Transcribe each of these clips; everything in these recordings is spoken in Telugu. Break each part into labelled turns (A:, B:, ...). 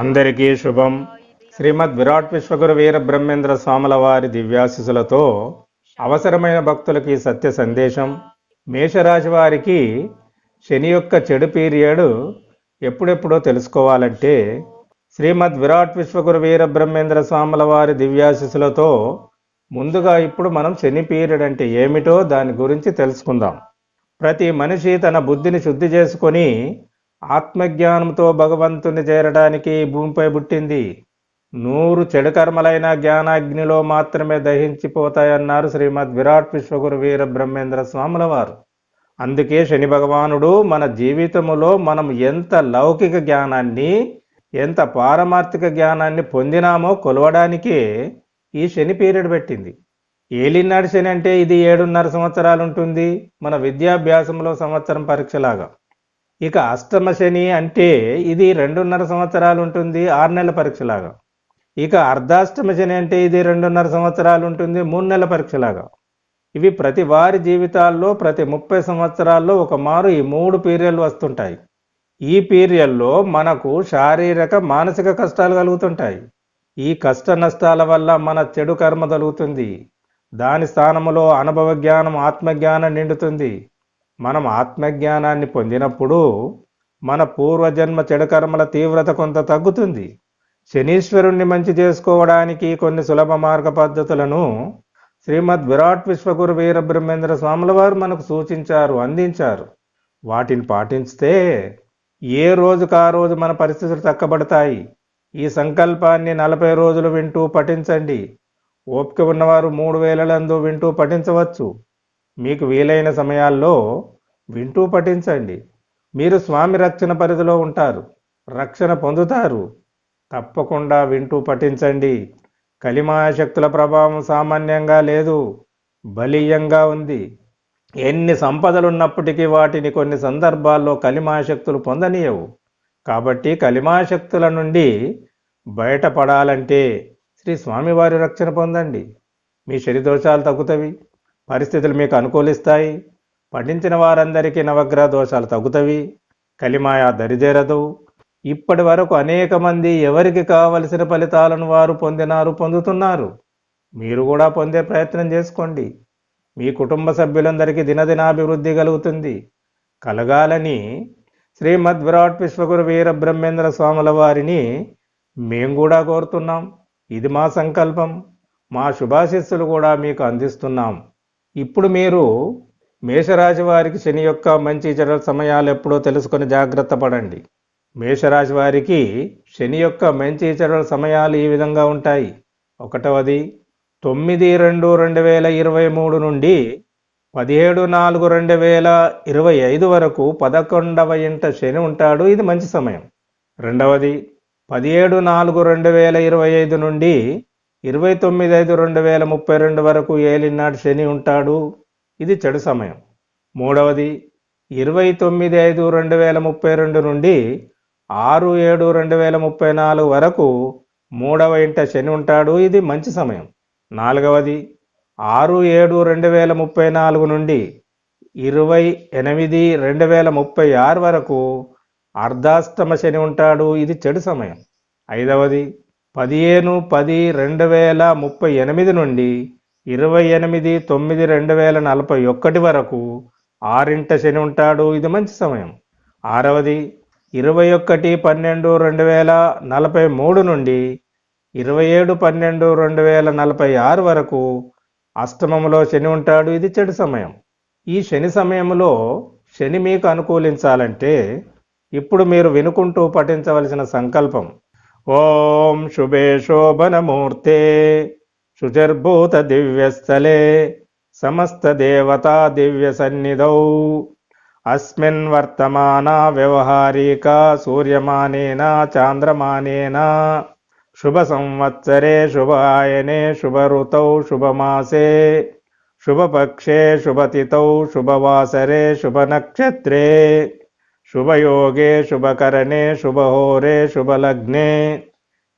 A: అందరికీ శుభం. శ్రీమద్ విరాట్ విశ్వగురు వీర బ్రహ్మేంద్ర స్వాముల వారి దివ్యాశిసులతో అవసరమైన భక్తులకి సత్య సందేశం. మేషరాశి వారికి శని యొక్క చెడు పీరియడ్ ఎప్పుడెప్పుడో తెలుసుకోవాలంటే శ్రీమద్ విరాట్ విశ్వగురు వీర బ్రహ్మేంద్ర స్వాముల వారి దివ్యాశిసులతో ముందుగా ఇప్పుడు మనం శని పీరియడ్ అంటే ఏమిటో దాని గురించి తెలుసుకుందాం. ప్రతి మనిషి తన బుద్ధిని శుద్ధి చేసుకొని ఆత్మజ్ఞానంతో భగవంతుని చేరడానికి ఈ భూమిపై పుట్టింది. నూరు చెడుకర్మలైన జ్ఞానాగ్నిలో మాత్రమే దహించిపోతాయన్నారు శ్రీమద్ విరాట్ విశ్వగురు వీర బ్రహ్మేంద్ర స్వాముల వారు అందుకే శని భగవానుడు మన జీవితములో మనం ఎంత లౌకిక జ్ఞానాన్ని ఎంత పారమార్థిక జ్ఞానాన్ని పొందినామో కొలవడానికే ఈ శని పీరియడ్ పెట్టింది. ఏలినాడు శని అంటే ఇది ఏడున్నర సంవత్సరాలు ఉంటుంది మన విద్యాభ్యాసంలో సంవత్సరం పరీక్షలాగా. ఇక అష్టమ శని అంటే ఇది రెండున్నర సంవత్సరాలు ఉంటుంది ఆరు నెలల పరీక్షలాగా ఇక అర్ధాష్టమ శని అంటే ఇది రెండున్నర సంవత్సరాలు ఉంటుంది మూడు నెలల పరీక్షలాగా ఇవి ప్రతి వారి జీవితాల్లో ప్రతి ముప్పై సంవత్సరాల్లో ఒక మారు ఈ మూడు పీరియడ్లు వస్తుంటాయి. ఈ పీరియడ్లో మనకు శారీరక మానసిక కష్టాలు కలుగుతుంటాయి. ఈ కష్ట నష్టాల వల్ల మన చెడు కర్మ కలుగుతుంది దాని స్థానంలో అనుభవ జ్ఞానం ఆత్మజ్ఞానం నిండుతుంది. మనం ఆత్మజ్ఞానాన్ని పొందినప్పుడు మన పూర్వజన్మ చెడుకర్మల తీవ్రత కొంత తగ్గుతుంది. శనీశ్వరుణ్ణి మంచి చేసుకోవడానికి కొన్ని సులభ మార్గ పద్ధతులను శ్రీమద్ విరాట్ విశ్వగురు వీర బ్రహ్మేంద్ర స్వాముల వారు మనకు సూచించారు అందించారు. వాటిని పాటిస్తే ఏ రోజుకు ఆ రోజు మన పరిస్థితులు తక్కబడతాయి? ఈ సంకల్పాన్ని నలభై రోజులు వింటూ పఠించండి. ఓపిక ఉన్నవారు మూడు వేలలందు వింటూ పఠించవచ్చు. మీకు వీలైన సమయాల్లో వింటూ పఠించండి. మీరు స్వామి రక్షణ పరిధిలో ఉంటారు. రక్షణ పొందుతారు. తప్పకుండా వింటూ పఠించండి. కలిమాశక్తుల ప్రభావం సామాన్యంగా లేదు. బలీయంగా ఉంది. ఎన్ని సంపదలు ఉన్నప్పటికీ వాటిని కొన్ని సందర్భాల్లో కలిమాశక్తులు పొందనీయవు. కాబట్టి కలిమాశక్తుల నుండి బయటపడాలంటే శ్రీ స్వామివారి రక్షణ పొందండి. మీ శరీదోషాలు తగ్గుతవి. పరిస్థితులు మీకు అనుకూలిస్తాయి. పఠించిన వారందరికీ నవగ్రహ దోషాలు తగ్గుతవి. కలిమాయా దరిజేరదు. ఇప్పటి వరకు అనేక మంది ఎవరికి కావలసిన ఫలితాలను వారు పొందినారు పొందుతున్నారు. మీరు కూడా పొందే ప్రయత్నం చేసుకోండి. మీ కుటుంబ సభ్యులందరికీ దినదినాభివృద్ధి కలుగుతుంది. కలగాలని శ్రీమద్ విరాట్ విశ్వగురు వీర బ్రహ్మేంద్ర స్వాముల వారిని మేము కూడా కోరుతున్నాం. ఇది మా సంకల్పం. మా శుభాశిస్సులు కూడా మీకు అందిస్తున్నాం. ఇప్పుడు మీరు మేషరాశి వారికి శని యొక్క మంచి చెడు సమయాలు ఎప్పుడో తెలుసుకొని జాగ్రత్త పడండి. మేషరాశి వారికి శని యొక్క మంచి చెడు సమయాలు ఈ విధంగా ఉంటాయి. ఒకటవది తొమ్మిది రెండు రెండు వేల ఇరవై మూడు నుండి పదిహేడు నాలుగు రెండు వేల ఇరవై ఐదు వరకు పదకొండవ ఇంట శని ఉంటాడు. ఇది మంచి సమయం. రెండవది పదిహేడు నాలుగు రెండు వేల ఇరవై ఐదు నుండి ఇరవై తొమ్మిది ఐదు రెండు వేల ముప్పై రెండు వరకు ఏలినాడు శని ఉంటాడు. ఇది చెడు సమయం. మూడవది ఇరవై తొమ్మిది ఐదు రెండు వేల ముప్పై రెండు నుండి ఆరు ఏడు రెండు వేల ముప్పై నాలుగు వరకు మూడవ ఇంట శని ఉంటాడు. ఇది మంచి సమయం. నాలుగవది ఆరు ఏడు రెండు వేల ముప్పై నాలుగు నుండి ఇరవై ఎనిమిది రెండు వేల ముప్పై ఆరు వరకు అర్ధాష్టమ శని ఉంటాడు. ఇది చెడు సమయం. ఐదవది పదిహేను పది రెండు వేల ముప్పై ఎనిమిది నుండి ఇరవై ఎనిమిది తొమ్మిది రెండు వేల నలభై ఒక్కటి వరకు ఆరింట శని ఉంటాడు. ఇది మంచి సమయం. ఆరవది ఇరవై ఒకటి పన్నెండు రెండు వేల నలభై మూడు నుండి ఇరవై ఏడు పన్నెండు రెండు వేల నలభై ఆరు వరకు అష్టమంలో శని ఉంటాడు. ఇది చెడు సమయం. ఈ శని సమయంలో శని మీకు అనుకూలించాలంటే ఇప్పుడు మీరు వినుకుంటూ పఠించవలసిన సంకల్పం ॐ शुभे शोभनमूर्ते शुचिर्भूतदिव्यस्थले समस्तदेवतादिव्यसन्निधौ अस्मिन् वर्तमाना व्यवहारिका सूर्यमानेन चान्द्रमानेन शुभसंवत्सरे शुभायने शुभऋतौ शुभमासे शुभपक्षे शुभतिथौ शुभवासरे शुभनक्षत्रे शुभयोगे शुभकरणे शुभहोरे शुभलग्ने।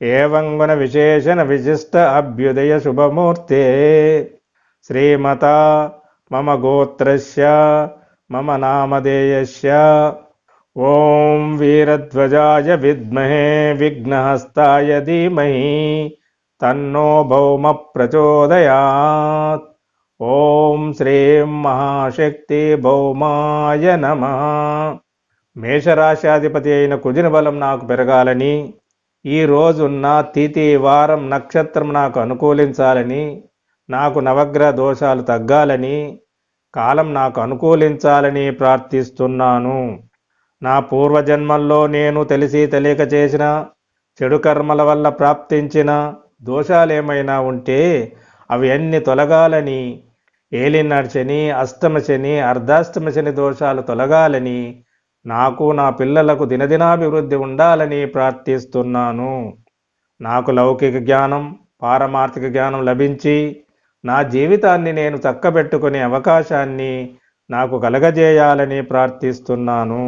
A: एवङ्गुणविशेषणविशिष्ट अभ्युदयशुभमूर्ते श्रीमता मम गोत्रस्य मम नामधेयस्य। ॐ वीरध्वजाय विद्महे विघ्नहस्ताय धीमहि। तन्नो भौमः प्रचोदयात् ॐ श्रीं महाशक्ति भौमाय नमः। మేషరాశాధిపతి అయిన కుజిన బలం నాకు పెరగాలని ఈ రోజున్న తిథి వారం నక్షత్రం నాకు అనుకూలించాలని నాకు నవగ్రహ దోషాలు తగ్గాలని కాలం నాకు అనుకూలించాలని ప్రార్థిస్తున్నాను. నా పూర్వజన్మల్లో నేను తెలిసి తెలియక చేసిన చెడు కర్మల వల్ల ప్రాప్తించిన దోషాలేమైనా ఉంటే అవి అన్ని తొలగాలని ఏలినాడు శని అష్టమ శని అర్ధాష్టమ శని దోషాలు తొలగాలని నాకు నా పిల్లలకు దినదినాభివృద్ధి ఉండాలని ప్రార్థిస్తున్నాను. నాకు లౌకిక జ్ఞానం పారమార్థిక జ్ఞానం లభించి నా జీవితాన్ని నేను చక్కబెట్టుకునే అవకాశాన్ని నాకు కలగజేయాలని ప్రార్థిస్తున్నాను.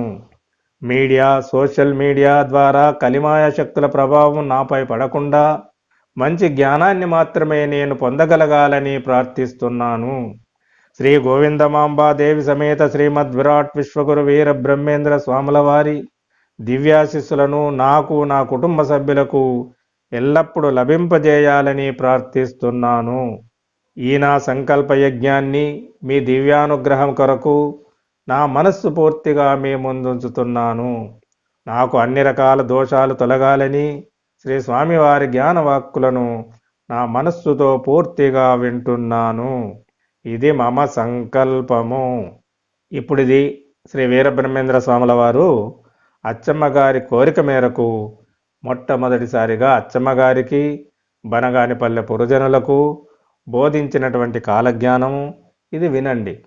A: మీడియా సోషల్ మీడియా ద్వారా కలిమాయ శక్తుల ప్రభావం నాపై పడకుండా మంచి జ్ఞానాన్ని మాత్రమే నేను పొందగలగాలని ప్రార్థిస్తున్నాను. శ్రీ గోవిందమాంబాదేవి సమేత శ్రీమద్ విరాట్ విశ్వగురు వీర బ్రహ్మేంద్ర స్వాముల వారి దివ్యాశిస్సులను నాకు నా కుటుంబ సభ్యులకు ఎల్లప్పుడూ లభింపజేయాలని ప్రార్థిస్తున్నాను. ఈ నా సంకల్ప యజ్ఞాన్ని మీ దివ్యానుగ్రహం కొరకు నా మనస్సు పూర్తిగా మీ ముందుంచుతున్నాను. నాకు అన్ని రకాల దోషాలు తొలగాలని శ్రీ స్వామివారి జ్ఞానవాక్కులను నా మనస్సుతో పూర్తిగా వింటున్నాను. ఇది మమ సంకల్పము. ఇప్పుడు ఇది శ్రీ వీరబ్రహ్మేంద్ర స్వాముల వారు అచ్చమ్మగారి కోరిక మేరకు మొట్టమొదటిసారిగా అచ్చమ్మగారికి బనగానిపల్లె పురజనులకు బోధించినటువంటి కాలజ్ఞానము. ఇది వినండి.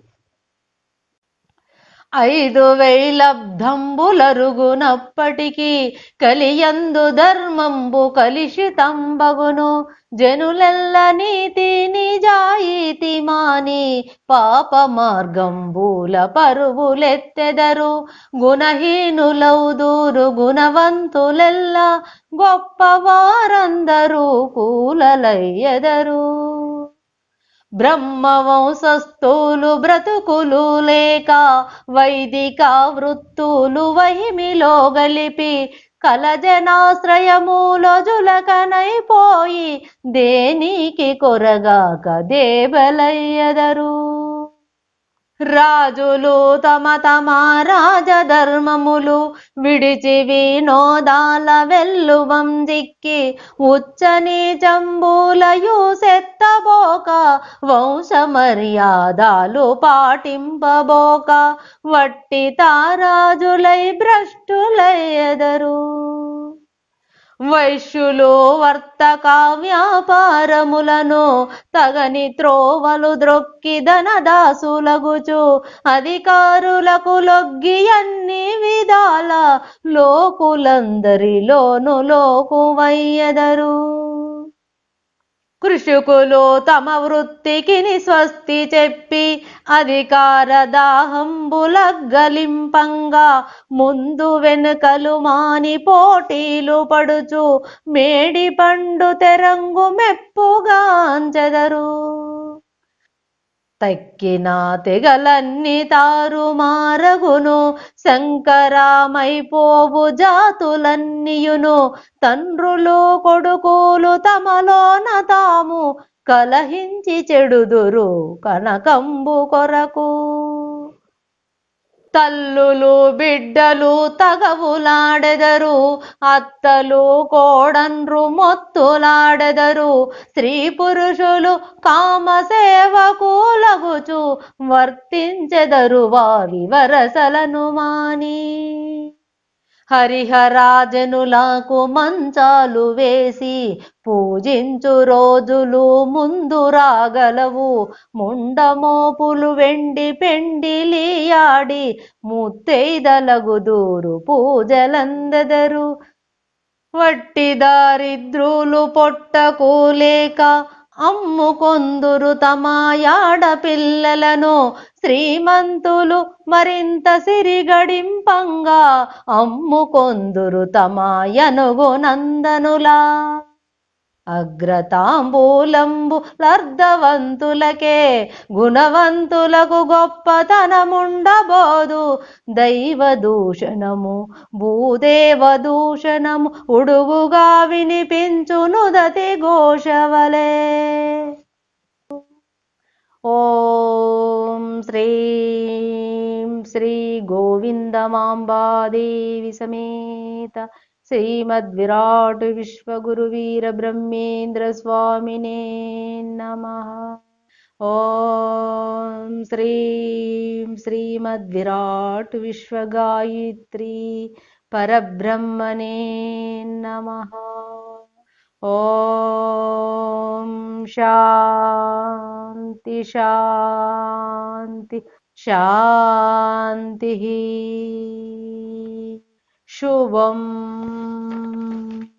B: ఐదు వేలబ్ధంబులరుగునప్పటికీ కలియందు ధర్మంబు కలిషితంబగును జనులెల్ల నీతి నిజాయితి మాని పాప మార్గంబూల పరువులెత్తెదరు గుణహీనులౌదూరు గుణవంతులెల్ల గొప్పవారందరూ కూలలయ్యెదరు. బ్రహ్మవంశస్థులు బ్రతుకులు లేక వైదిక వృత్తులు వహిమిలో గలిపి కలజనాశ్రయములో జులకనైపోయి దేనికి కొరగాక దేవలయ్యదరు. రాజులు తమ తమ రాజధర్మములు విడిచి వినోదాల వెల్లువం దిక్కి ఉచ్చని నీచంబులయు సెత్తబోక వంశ మర్యాదలు పాటింపబోక వట్టి తారాజులై భ్రష్టులయ్యదరు వైశ్యులు వర్తక వ్యాపారములను తగని త్రోవలు ద్రొక్కి ధనదాసులగుచు అధికారులకు లొగ్గి అన్ని విధాల లోకులందరిలోను లోకువయ్యదరు. కృషికులు తమ వృత్తికి స్వస్తి చెప్పి అధికార దాహంబుల గలింపంగా ముందు వెనుకలు మాని పోటీలు పడుచు మేడి పండు తెరంగు మెప్పుగా అంచెదరు. తక్కిన తెగలన్నీ తారుమారగును శంకరామైపోవు జాతులన్నీయును. తండ్రులు కొడుకులు తమలోన తాము కలహించి చెడుదురు కనకంబు కొరకు. తల్లులు బిడ్డలు తగవులాడెదరు. అత్తలు కోడన్రు మొత్తులాడెదరు. స్త్రీ పురుషులు కామసేవకులగుచు వర్తించెదరు వారి వరసలను మాని. హరిహరాజనులకు మంచాలు వేసి పూజించు రోజులు ముందు రాగలవు. ముండమోపులు వెండి పెండిలియాడి ముత్తైదలగు దూరు పూజలందెదరు. వట్టి దారిద్రులు పొట్టకు లేక అమ్ముకొందురు తమ యాడ పిల్లలను శ్రీమంతులు మరింత సిరిగడింపంగా అమ్ముకొందురు తమాయనుగు నందనులా. అగ్రతాంబూలంబు లర్ధవంతులకే గుణవంతులకు గొప్పతనముండబోదు. దైవ దూషణము భూదేవ దూషణము ఉడుగుగా వినిపించునుదతి ఘోషవలే. श्री श्रीगोविन्दमाम्बादेवी समेत। श्रीमद्विराट् विश्वगुरुवीरब्रह्मेन्द्रस्वामिने नमः। ॐ श्रीं श्रीमद्विराट् विश्वगायत्री परब्रह्मणे नमः। ॐ शांति शांति शान्तिः। शुभम्।